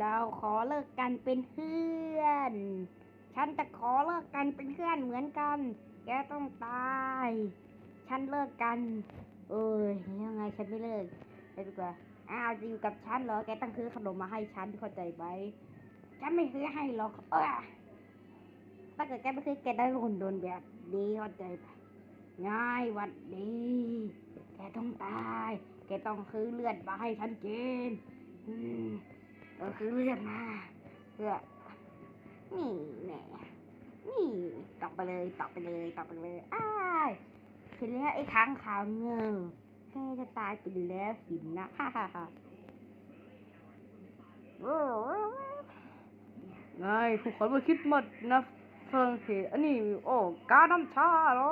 เราขอเลิกกันเป็นเพื่อน ฉันจะขอเลิกกันเป็นเพื่อนเหมือนกัน แกต้องตาย ฉันเลิกกัน เอ้ยยังไงฉันไม่เลิกไปดีกว่า อ้าวจะอยู่กับฉันเหรอ แกต้องซื้อขนมมาให้ฉันเข้าใจไหมฉันไม่ซื้อให้หรอก เออถ้าเกิดแกไม่ซื้อแกได้คนโดนแบบนี้เข้าใจปะง่ายวัดดี แกต้องตาย แกต้องซื้อเลือดมาให้ฉันกิน อืม เออซื้อเลือดมาเพื่อนี่แน่นี่ตอกไปเลยตอกไปเลยตอกไปเลยอ้ายเสร็จแล้วไอ้ค้างขาวเงอแกจะตายไปแล้วสินะฮ่าฮ่าฮ่าโอ้ไงผู้คนมาคิดหมดนะเฟิงเหตุอันนี้โอ้กาน้ำชาเหรอ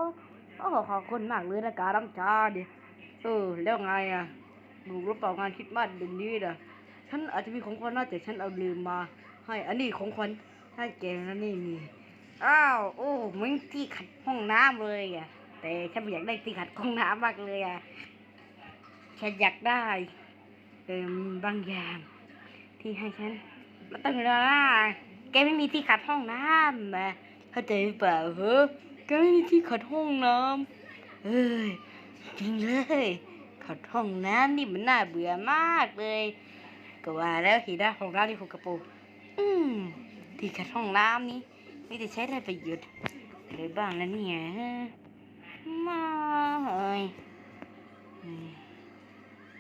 โอ้ขอบคุณมากเลยนะกาน้ำชาดิเออแล้วไงอะดูรูปเปล่างานคิดมัดเดือนนี้นะ ฉันอาจจะมีของขวัญนะแต่ฉันเอาลืมมา ให้อันนี้ของขวัญให้แกนะนี่มีอ้าวโอ้เหมึงที่ขัดห้องน้ำเลยอะ แต่ฉันอยากได้ที่ขัดห้องน้ำมากเลยอะฉันอยากได้เอ่มบางอย่าง ที่ให้ฉันมาตั้งนานแกไม่มีที่ขัดห้องน้ำนะเข้าใจเปล่าเฮ้แกไม่มีที่ขัดห้องน้ำเอ้ยจริงเลยขัดห้องน้ำนี่มันน่าเบื่อมากเลย ก็ว่าแล้วทีด้าของเราที่คุกกระปูอืมที่ขัดห้องน้ำนี้ไมีแต่ใช้ได้ประโยชน์อะไรบ้างแล้วเนี่ยมาเฮ้ย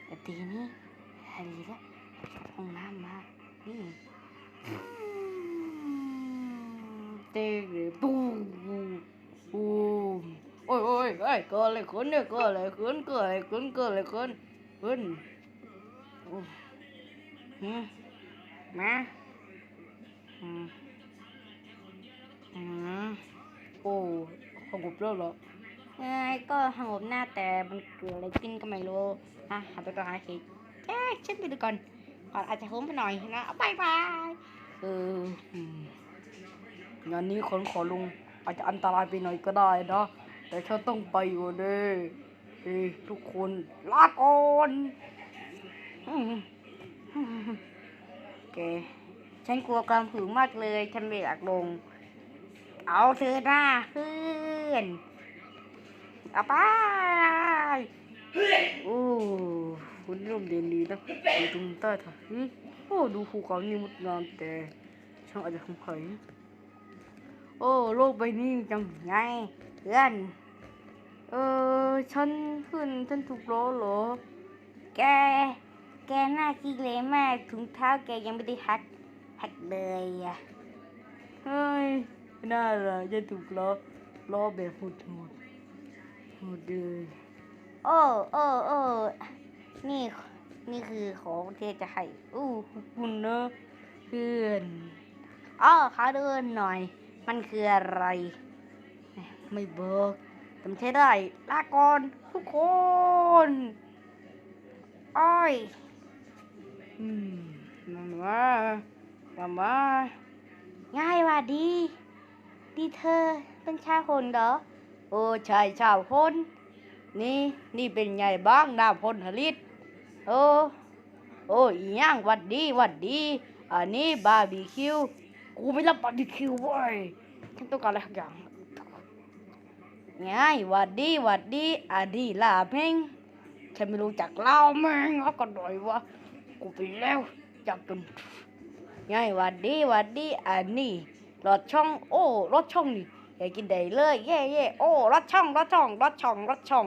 แต่ทีนี้อะไรละห้องน้ำมา นี่อืมเตะเลยปูมปูมโอ้ยโอ้ยเอ้ยกิดอะไรขึ้นเนี่ยกิดอะไรขึ้นกิดอะไรขึ้นกิดอะไรขึ้นขึ้ นโอ้อืมาอืมอืมโอ้สงบแล้วเหรอเอ้ยก็สงบหน้าแต่มันเกิดอะไรขึ้นก็ไม่รู้อะหาตัวตัวหาคิดเอ๊ะฉันไปดูก่อนก่อนอาจจะหุ้มไปหน่อยนะบายบายเอองานนี้คนขอลุงอาจจะอันตรายไปหน่อยก็ได้นะ แต่ฉันต้องไปอยู่เด้อทุกคนลาก่อนอ แก ฉันกลัวความผือมากเลย ฉันไม่อยากลง เอาเธอหน้าเพื่อน เอาไปโอ้คุณร่มเด่นดีนะอยู่ตรงใต้ถ่ายโอ้ดูภูเขานี่งดงามแต่ช่างอาจจะคงไขโอ้โลกใบนี้จังไงเพื่อนเออฉันขึ้นฉันถูกล้อเหรอแก แกหน้าขี้เหร่มากถุงเท้าแกยังไม่ได้หักหักเลยอะเฮ้ยน่าละจะถูกล้อล้อแบบโหดโหดโหดเลยโอ้โอ้โอ้นี่นี่คือของที่จะให้อู้ขอบคุณเนอะเพื่อนอ้อขาเดินหน่อย มันคืออะไร ไม่บอกแต่มันใช้ได้ลาก่อนทุกคน อ้อยอื มามามามาง่ายว่าดี ดีเธอเป็นชาวคนเหรอ โอ้ใช่ชาวคน นี่นี่เป็นไงบ้างดาวพลผลิต โอ้โอ้อีย่างวัดดีวัดดี อันนี้บาร์บีคิว กูไม่รับบาร์บีคิวเว้ยฉันต้องการอะไรสักอย่างง่ายวัดดีวัดดีอันนี้ลาเพ่งฉันไม่รู้จักเล่าแม่งเอาก็หน่อยวะ กูไปแล้วจับจนไงหวันดีวันดีอันนี้รถช่อง โอ้รถช่องนี่อยากกินได้เลย เย่เย่โอ้รถช่องรถช่องรถช่องรถช่อง